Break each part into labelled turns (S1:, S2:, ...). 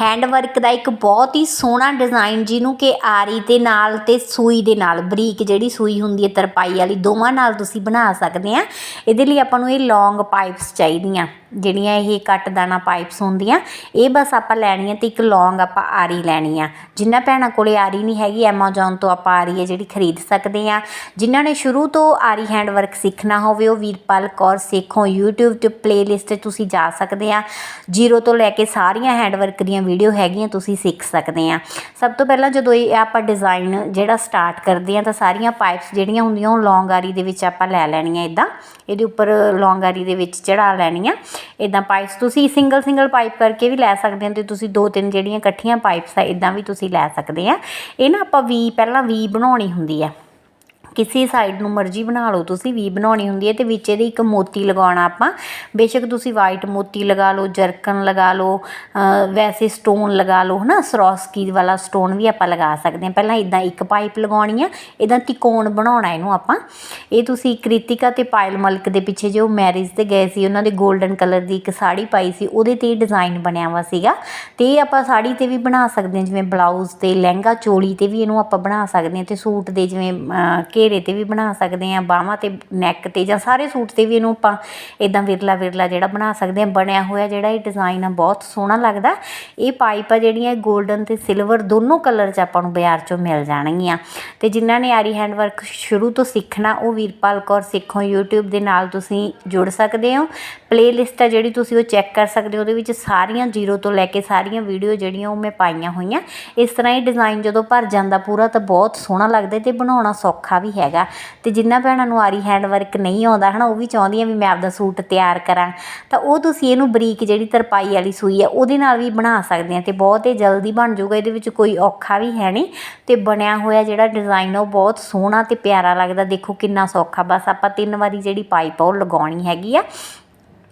S1: Hand work ਦਾ ਇੱਕ ਬਹੁਤ ਹੀ ਸੋਹਣਾ ਡਿਜ਼ਾਈਨ ਜਿਹਨੂੰ ਕਿ ਆਰੀ ਦੇ ਨਾਲ ਤੇ ਸੂਈ ਦੇ ਨਾਲ, ਬਰੀਕ ਜਿਹੜੀ ਸੂਈ ਹੁੰਦੀ ਹੈ ਤਰਪਾਈ ਵਾਲੀ, ਦੋਵਾਂ ਨਾਲ ਤੁਸੀਂ ਬਣਾ ਸਕਦੇ ਆ। ਇਹਦੇ ਲਈ ਆਪਾਂ ਨੂੰ ਇਹ ਲੌਂਗ ਪਾਈਪਸ ਚਾਹੀਦੀਆਂ। ਜਿਹੜੀਆਂ ਇਹ ਕੱਟ ਦਾਣਾ ਪਾਈਪਸ ਹੁੰਦੀਆਂ, ਇਹ ਬਸ ਆਪਾਂ ਲੈਣੀਆਂ ਤੇ ਇੱਕ ਲੌਂਗ ਆਪਾਂ ਆਰੀ ਲੈਣੀ ਆ। ਜਿਨ੍ਹਾਂ ਭੈਣਾਂ ਕੋਲੇ ਆਰੀ ਨਹੀਂ ਹੈਗੀ ਐਮਾਜ਼ੋਨ ਤੋਂ ਆਪਾਂ ਆਰੀ ਹੈ ਜਿਹੜੀ ਖਰੀਦ ਸਕਦੇ ਆ। ਜਿਨ੍ਹਾਂ ਨੇ ਸ਼ੁਰੂ ਤੋਂ ਆਰੀ ਹੈਂਡ ਵਰਕ ਸਿੱਖਣਾ ਹੋਵੇ, ਉਹ ਵੀਰਪਾਲ ਕੌਰ ਸੇਖੋਂ। YouTube ਤੇ ਪਲੇਲਿਸਟ ਤੇ ਤੁਸੀਂ ਜਾ ਸਕਦੇ ਆ। ਜ਼ੀਰੋ ਤੋਂ ਲੈ ਕੇ ਸਾਰੀਆਂ ਹੈਂਡ ਵਰਕ ਦੀਆਂ ਵੀਡੀਓ ਹੈਗੀਆਂ, ਤੁਸੀਂ ਸਿੱਖ ਸਕਦੇ ਆ। ਸਭ ਤੋਂ ਪਹਿਲਾਂ ਜਦੋਂ ਇਹ ਆਪਾਂ ਡਿਜ਼ਾਈਨ ਜਿਹੜਾ ਸਟਾਰਟ ਕਰਦੇ ਆ, ਤਾਂ ਸਾਰੀਆਂ ਪਾਈਪਸ ਜਿਹੜੀਆਂ ਹੁੰਦੀਆਂ, ਉਹ ਲੌਂਗ ਆਰੀ ਦੇ ਵਿੱਚ ਆਪਾਂ ਲੈ ਲੈਣੀਆਂ ਇਦਾਂ ਇਹਦੇ ਉੱਪਰ ਲੌਂਗ ਆਰੀ ਦੇ ਵਿੱਚ ਚੜਾ ਲੈਣੀਆਂ। ਇਦਾਂ ਪਾਈਪਸ ਤੁਸੀਂ ਸਿੰਗਲ ਸਿੰਗਲ ਪਾਈਪ ਕਰਕੇ ਵੀ ਲੈ ਸਕਦੇ ਹੋ ਤੇ ਤੁਸੀਂ ਦੋ ਤਿੰਨ ਜਿਹੜੀਆਂ ਇਕੱਠੀਆਂ ਪਾਈਪਸ ਆ ਇਦਾਂ ਵੀ ਤੁਸੀਂ ਲੈ ਸਕਦੇ ਆ। ਇਹ ਨਾ ਆਪਾਂ ਵੀ, ਪਹਿਲਾਂ ਵੀ ਬਣਾਉਣੀ ਹੁੰਦੀ ਆ। ਕਿਸੇ ਸਾਈਡ ਨੂੰ ਮਰਜ਼ੀ ਬਣਾ ਲਓ, ਤੁਸੀਂ ਵੀ ਬਣਾਉਣੀ ਹੁੰਦੀ ਹੈ ਤੇ ਵਿੱਚ ਇਹਦੇ ਇੱਕ ਮੋਤੀ ਲਗਾਉਣਾ ਆਪਾਂ। ਬੇਸ਼ੱਕ ਤੁਸੀਂ ਵਾਈਟ ਮੋਤੀ ਲਗਾ ਲਓ, ਜਰਕਨ ਲਗਾ ਲਓ ਵੈਸੇ ਸਟੋਨ ਲਗਾ ਲਓ, ਹਨਾ? ਸਰੋਸਕੀ ਵਾਲਾ ਸਟੋਨ ਵੀ ਆਪਾਂ ਲਗਾ ਸਕਦੇ ਹਾਂ। ਪਹਿਲਾਂ ਇਦਾਂ ਇੱਕ ਪਾਈਪ ਲਗਾਉਣੀ ਆ, ਇਹਦਾ ਤਿਕੋਣ ਬਣਾਉਣਾ ਇਹਨੂੰ ਆਪਾਂ। ਇਹ ਤੁਸੀਂ ਕ੍ਰਿਤਿਕਾ ਤੇ ਪਾਇਲ ਮਲਕ ਦੇ ਪਿੱਛੇ ਜੋ ਮੈਰਿਜ ਤੇ ਗਏ ਸੀ, ਉਹਨਾਂ ਦੇ 골ਡਨ ਕਲਰ ਦੀ ਇੱਕ ਸਾੜੀ ਪਾਈ ਸੀ, ਉਹਦੇ ਤੇ ਡਿਜ਼ਾਈਨ ਬਣਿਆ ਵਾ ਸੀਗਾ। ਤੇ ਇਹ ਆਪਾਂ ਸਾੜੀ ਤੇ ਵੀ ਬਣਾ ਸਕਦੇ ਹਾਂ, ਜਿਵੇਂ ਬਲਾਊਜ਼ ਤੇ, ਲਹਿੰਗਾ, ਚੋਲੀ ਤੇ ਵੀ ਇਹਨੂੰ ਆਪਾਂ ਬਣਾ ਸਕਦੇ ਹਾਂ ਤੇ ਸੂਟ ਦੇ ਜਿਵੇਂ ਕੇ ਘੇਰੇ ਤੇ ਵੀ ਬਣਾ ਸਕਦੇ ਹਾਂ, ਬਾਹਾਂ ਤੇ ਨੈਕ ਤੇ ਜਾਂ ਸਾਰੇ ਸੂਟ ਤੇ ਵੀ ਇਹਨੂੰ ਆਪਾਂ ਇਦਾਂ ਵਿਰਲਾ ਵਿਰਲਾ ਜਿਹੜਾ ਬਣਾ ਸਕਦੇ ਹਾਂ, ਬਣਿਆ ਹੋਇਆ ਜਿਹੜਾ ਇਹ ਡਿਜ਼ਾਈਨ ਆ, ਬਹੁਤ ਸੋਹਣਾ ਲੱਗਦਾ। ਇਹ ਪਾਈਪ ਆ ਜਿਹੜੀਆਂ 골ਡਨ ਤੇ ਸਿਲਵਰ ਦੋਨੋਂ ਕਲਰ 'ਚ ਆਪਾਂ ਨੂੰ ਬਾਜ਼ਾਰ 'ਚੋਂ ਮਿਲ ਜਾਣਗੀਆਂ। ਤੇ ਜਿਨ੍ਹਾਂ ਨੇ ਆਰੀ ਹੈਂਡ ਵਰਕ ਸ਼ੁਰੂ ਤੋਂ ਸਿੱਖਣਾ, ਉਹ ਵੀਰਪਾਲ ਕੌਰ ਸਿੱਖੋ, YouTube ਦੇ ਨਾਲ ਤੁਸੀਂ ਜੁੜ ਸਕਦੇ ਹੋ। ਪਲੇਲਿਸਟ ਆ ਜਿਹੜੀ ਤੁਸੀਂ ਉਹ ਚੈੱਕ ਕਰ ਸਕਦੇ ਹੋ, ਉਹਦੇ ਵਿੱਚ ਸਾਰੀਆਂ ਜ਼ੀਰੋ ਤੋਂ ਲੈ ਕੇ ਸਾਰੀਆਂ ਵੀਡੀਓ ਜਿਹੜੀਆਂ ਉਹ ਮੈਂ ਪਾਈਆਂ ਹੋਈਆਂ। ਇਸ ਤਰ੍ਹਾਂ ਇਹ ਡਿਜ਼ਾਈਨ ਜਦੋਂ ਭਰ ਜਾਂਦਾ ਪੂਰਾ ਤਾਂ ਬਹੁਤ ਸੋਹਣਾ ਲੱਗਦਾ ਤੇ ਬਣਾਉਣਾ ਸੌਖਾ ਵੀ ਹੈਗਾ ਤੇ ਜਿੰਨਾ ਭੈਣਾਂ ਨੂੰ ਆਰੀ ਹੈਂਡ ਵਰਕ ਨਹੀਂ ਆਉਂਦਾ, ਹਨਾ, ਉਹ ਵੀ ਚਾਹੁੰਦੀਆਂ ਵੀ ਮੈਂ ਆਪਦਾ ਸੂਟ ਤਿਆਰ ਕਰਾਂ। ਤਾਂ ਉਹ ਤੁਸੀਂ ਇਹਨੂੰ ਬਰੀਕ ਜਿਹੜੀ ਤਰਪਾਈ ਵਾਲੀ ਸੂਈ ਹੈ ਉਹਦੇ ਨਾਲ ਵੀ ਬਣਾ ਸਕਦੇ ਆ ਤੇ ਬਹੁਤ ਹੀ ਜਲਦੀ ਬਣ ਜਾਊਗਾ, ਇਹਦੇ ਵਿੱਚ ਕੋਈ ਔਖਾ ਵੀ ਹੈ ਨਹੀਂ ਤੇ ਬਣਿਆ ਹੋਇਆ ਜਿਹੜਾ ਡਿਜ਼ਾਈਨ ਉਹ ਬਹੁਤ ਸੋਹਣਾ ਤੇ ਪਿਆਰਾ ਲੱਗਦਾ। ਦੇਖੋ ਕਿੰਨਾ ਸੌਖਾ, ਬਸ ਆਪਾਂ ਤਿੰਨ ਵਾਰੀ ਜਿਹੜੀ ਪਾਈਪ ਆ, ਉਹ ਲਗਾਉਣੀ ਹੈਗੀ ਆ।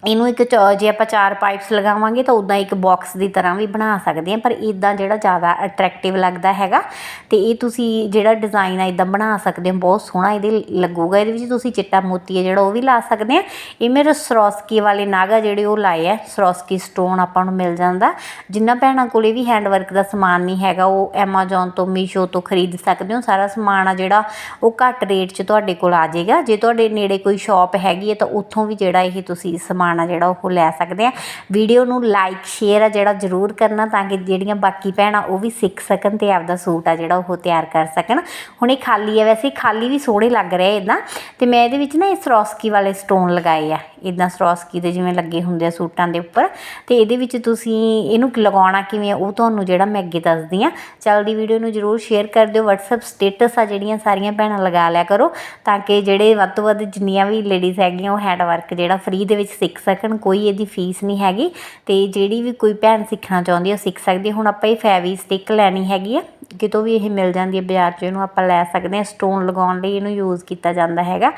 S1: ਇਹਨੂੰ ਇੱਕ ਚ- ਜੇ ਆਪਾਂ ਚਾਰ ਪਾਈਪਸ ਲਗਾਵਾਂਗੇ ਤਾਂ ਉਦਾਂ ਇੱਕ ਬਾਕਸ ਦੀ ਤਰ੍ਹਾਂ ਵੀ ਬਣਾ ਸਕਦੇ ਹਾਂ, ਪਰ ਇਦਾਂ ਜਿਹੜਾ ਜ਼ਿਆਦਾ ਅਟਰੈਕਟਿਵ ਲੱਗਦਾ ਹੈਗਾ ਤੇ ਇਹ ਤੁਸੀਂ ਜਿਹੜਾ ਡਿਜ਼ਾਈਨ ਆ ਇਦਾਂ ਬਣਾ ਸਕਦੇ ਹੋ, ਬਹੁਤ ਸੋਹਣਾ ਇਹਦੇ ਲੱਗੂਗਾ। ਇਹਦੇ ਵਿੱਚ ਤੁਸੀਂ ਚਿੱਟਾ ਮੋਤੀ ਹੈ ਜਿਹੜਾ ਉਹ ਵੀ ਲਾ ਸਕਦੇ ਆ ਇਹ ਮੇਰੇ ਸਰੋਸਕੀ ਵਾਲੇ ਨਾਗਾ ਜਿਹੜੇ ਉਹ ਲਾਏ ਆ ਸਰੋਸਕੀ ਸਟੋਨ ਆਪਾਂ ਨੂੰ ਮਿਲ ਜਾਂਦਾ। ਜਿੰਨਾ ਭੈਣਾਂ ਕੋਲੇ ਵੀ ਹੈਂਡ ਵਰਕ ਦਾ ਸਮਾਨ ਨਹੀਂ ਹੈਗਾ, ਉਹ ਐਮਾਜ਼ੋਨ ਤੋਂ ਮੀਸ਼ੋ ਤੋਂ ਖਰੀਦ ਸਕਦੇ ਹੋ। ਸਾਰਾ ਸਮਾਨ ਆ ਜਿਹੜਾ ਉਹ ਘੱਟ ਰੇਟ 'ਚ ਤੁਹਾਡੇ ਕੋਲ ਆ ਜਾਏਗਾ। ਜੇ ਤੁਹਾਡੇ ਨੇੜੇ ਕੋਈ ਸ਼ਾਪ ਹੈਗੀ ਹੈ ਤਾਂ ਉੱਥੋਂ ਵੀ ਜਿਹੜਾ ਇਹ ਤੁਸੀਂ ਸਮਾਨ ਆ ਜਿਹੜਾ ਉਹ ਲੈ ਸਕਦੇ ਆ। ਵੀਡੀਓ ਨੂੰ ਲਾਈਕ ਸ਼ੇਅਰ ਆ ਜਿਹੜਾ ਜ਼ਰੂਰ ਕਰਨਾ ਤਾਂ ਕਿ ਜਿਹੜੀਆਂ ਬਾਕੀ ਭੈਣਾਂ ਉਹ ਵੀ ਸਿੱਖ ਸਕਣ ਤੇ ਆਪਦਾ ਸੂਟ ਆ ਜਿਹੜਾ ਉਹ ਤਿਆਰ ਕਰ ਸਕਣ। ਹੁਣ ਇਹ ਖਾਲੀ ਆ ਵੈਸੇ, ਖਾਲੀ ਵੀ ਸੋਹਣੇ ਲੱਗ ਰਹੇ ਇਦਾਂ ਤੇ ਮੈਂ ਇਹਦੇ ਵਿੱਚ ਨਾ ਇਹ ਸਰੋਸਕੀ ਵਾਲੇ ਸਟੋਨ ਲਗਾਏ ਆ। ਇਦਾਂ ਸਰੋਸਕੀ ਦੇ ਜਿਵੇਂ ਲੱਗੇ ਹੁੰਦੇ ਆ ਸੂਟਾਂ ਦੇ ਉੱਪਰ। ਤੇ ਇਹਦੇ ਵਿੱਚ ਤੁਸੀਂ ਇਹਨੂੰ ਲਗਾਉਣਾ ਕਿਵੇਂ ਆ, ਉਹ ਤੁਹਾਨੂੰ ਜਿਹੜਾ ਮੈਂ ਅੱਗੇ ਦੱਸਦੀ ਆ। ਚੱਲਦੀ ਵੀਡੀਓ ਨੂੰ ਜਰੂਰ ਸ਼ੇਅਰ ਕਰ ਦਿਓ। WhatsApp ਸਟੇਟਸ ਆ ਜਿਹੜੀਆਂ ਸਾਰੀਆਂ ਭੈਣਾਂ ਲਗਾ ਲਿਆ ਕਰੋ। ਤਾਂ ਕਿ ਜਿਹੜੇ ਵੱਧ ਤੋਂ ਵੱਧ ਜਿੰਨੀਆਂ ਵੀ ਲੇਡੀਜ਼ ਹੈਗੀਆਂ, ਉਹ ਹੈਂਡ ਵਰਕ ਜਿਹੜਾ ਫ੍ਰੀ ਦੇ ਵਿੱਚ ਸਿੱਖ ਸਕਣ, ਕੋਈ ਇਹਦੀ ਫੀਸ ਨਹੀਂ ਹੈਗੀ ਤੇ ਜਿਹੜੀ ਵੀ ਕੋਈ ਭੈਣ ਸਿੱਖਣਾ ਚਾਹੁੰਦੀ ਹੈ ਉਹ ਸਿੱਖ ਸਕਦੀ ਹੁਣ ਆਪਾਂ ਇਹ ਫੈਵੀ ਸਟਿਕ ਲੈਣੀ ਹੈਗੀ ਆ, ਕਿਤੋਂ ਵੀ ਇਹ ਮਿਲ ਜਾਂਦੀ ਹੈ ਬਾਜ਼ਾਰ 'ਚ, ਇਹਨੂੰ ਆਪਾਂ ਲੈ ਸਕਦੇ ਹਾਂ ਸਟੋਨ ਲਗਾਉਣ ਲਈ ਇਹਨੂੰ ਯੂਜ਼ ਕੀਤਾ ਜਾਂਦਾ ਹੈਗਾ।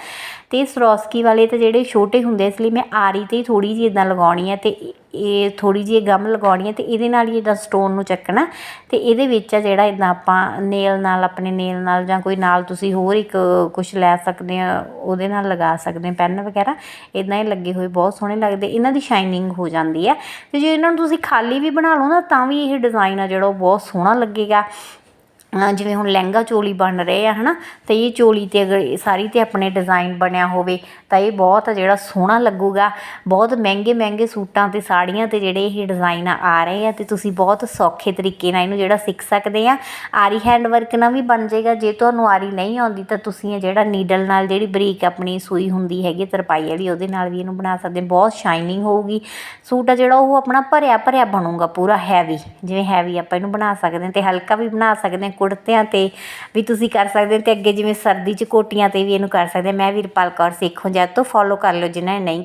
S1: ਤੇ ਸਰੋਸਕੀ ਵਾਲੇ ਤਾਂ ਜਿਹੜੇ ਛੋਟੇ ਹੁੰਦੇ ਇਸ ਲਈ ਮੈਂ ਆਰੀ ਤੇ ਥੋੜੀ ਜਿਹੀ ਇਦਾਂ ਲਗਾਉਣੀ ਹੈ ਤੇ ਇਹ ਥੋੜ੍ਹੀ ਜਿਹੀ ਗਮ ਲਗਾਉਣੀ ਹੈ ਅਤੇ ਇਹਦੇ ਨਾਲ ਹੀ ਇਦਾਂ ਸਟੋਨ ਨੂੰ ਚੱਕਣਾ। ਅਤੇ ਇਹਦੇ ਵਿੱਚ ਆ ਜਿਹੜਾ ਇੱਦਾਂ ਆਪਾਂ ਨੇਲ ਨਾਲ, ਆਪਣੇ ਨੇਲ ਨਾਲ ਜਾਂ ਕੋਈ ਨਾਲ ਤੁਸੀਂ ਹੋਰ ਇੱਕ ਕੁਛ ਲੈ ਸਕਦੇ ਆ, ਉਹਦੇ ਨਾਲ ਲਗਾ ਸਕਦੇ ਆ ਪੈਨ ਵਗੈਰਾ। ਇੱਦਾਂ ਇਹ ਲੱਗੇ ਹੋਏ, ਬਹੁਤ ਸੋਹਣੇ ਲੱਗਦੇ। ਇਹਨਾਂ ਦੀ ਸ਼ਾਈਨਿੰਗ ਹੋ ਜਾਂਦੀ ਹੈ। ਅਤੇ ਜੇ ਇਹਨਾਂ ਨੂੰ ਤੁਸੀਂ ਖਾਲੀ ਵੀ ਬਣਾ ਲਓ ਨਾ, ਤਾਂ ਵੀ ਇਹ ਡਿਜ਼ਾਈਨ ਆ ਜਿਹੜਾ ਉਹ ਬਹੁਤ ਸੋਹਣਾ ਲੱਗੇਗਾ। ਜਿਵੇਂ ਹੁਣ ਲਹਿੰਗਾ ਚੋਲੀ ਬਣ ਰਹੇ ਆ ਹੈ ਨਾ ਤੇ ਇਹ ਚੋਲੀ ਤੇ ਅਗਰ ਸਾਰੀ ਤੇ ਆਪਣੇ ਡਿਜ਼ਾਈਨ ਬਣਿਆ ਹੋਵੇ, ਤਾਂ ਇਹ ਬਹੁਤ ਜਿਹੜਾ ਸੋਹਣਾ ਲੱਗੂਗਾ। ਬਹੁਤ ਮਹਿੰਗੇ ਮਹਿੰਗੇ ਸੂਟਾਂ ਅਤੇ ਸਾੜੀਆਂ ਤੇ ਜਿਹੜੇ ਇਹ ਡਿਜ਼ਾਈਨ ਆ ਰਹੇ ਆ ਅਤੇ ਤੁਸੀਂ ਬਹੁਤ ਸੌਖੇ ਤਰੀਕੇ ਨਾਲ ਇਹਨੂੰ ਜਿਹੜਾ ਸਿੱਖ ਸਕਦੇ ਆ। ਆਰੀ ਹੈਂਡ ਵਰਕ ਨਾਲ ਵੀ ਬਣ ਜਾਏਗਾ, ਜੇ ਤੁਹਾਨੂੰ ਆਰੀ ਨਹੀਂ ਆਉਂਦੀ, ਤਾਂ ਤੁਸੀਂ ਇਹ ਜਿਹੜਾ ਨੀਡਲ ਨਾਲ ਜਿਹੜੀ ਬਰੀਕ ਆਪਣੀ ਸੂਈ ਹੁੰਦੀ ਹੈਗੀ ਤਰਪਾਈ ਵਾਲੀ, ਉਹਦੇ ਨਾਲ ਵੀ ਇਹਨੂੰ ਬਣਾ ਸਕਦੇ ਬਹੁਤ ਸ਼ਾਈਨਿੰਗ ਹੋਊਗੀ। ਸੂਟ ਆ ਜਿਹੜਾ ਉਹ ਆਪਣਾ ਭਰਿਆ ਭਰਿਆ ਬਣੂਗਾ, ਪੂਰਾ ਹੈਵੀ ਜਿਵੇਂ ਹੈਵੀ ਆਪਾਂ ਇਹਨੂੰ ਬਣਾ ਸਕਦੇ ਹਾਂ ਤੇ ਹਲਕਾ ਵੀ ਬਣਾ ਸਕਦੇ ਹਾਂ ਕੁੜਤਿਆਂ ਤੇ ਵੀ ਤੁਸੀਂ ਕਰ ਸਕਦੇ ਹੋ ਤੇ ਅੱਗੇ ਜਿਵੇਂ ਸਰਦੀ 'ਚ ਕੋਟੀਆਂ ਤੇ ਵੀ ਇਹਨੂੰ ਕਰ ਸਕਦੇ ਮੈਂ ਵੀਰਪਾਲ ਕੌਰ ਸਿੱਖੋ ਜਦ ਤੋਂ ਫੋਲੋ ਕਰ ਲਓ, ਜਿਨ੍ਹਾਂ ਨੇ ਨਹੀਂ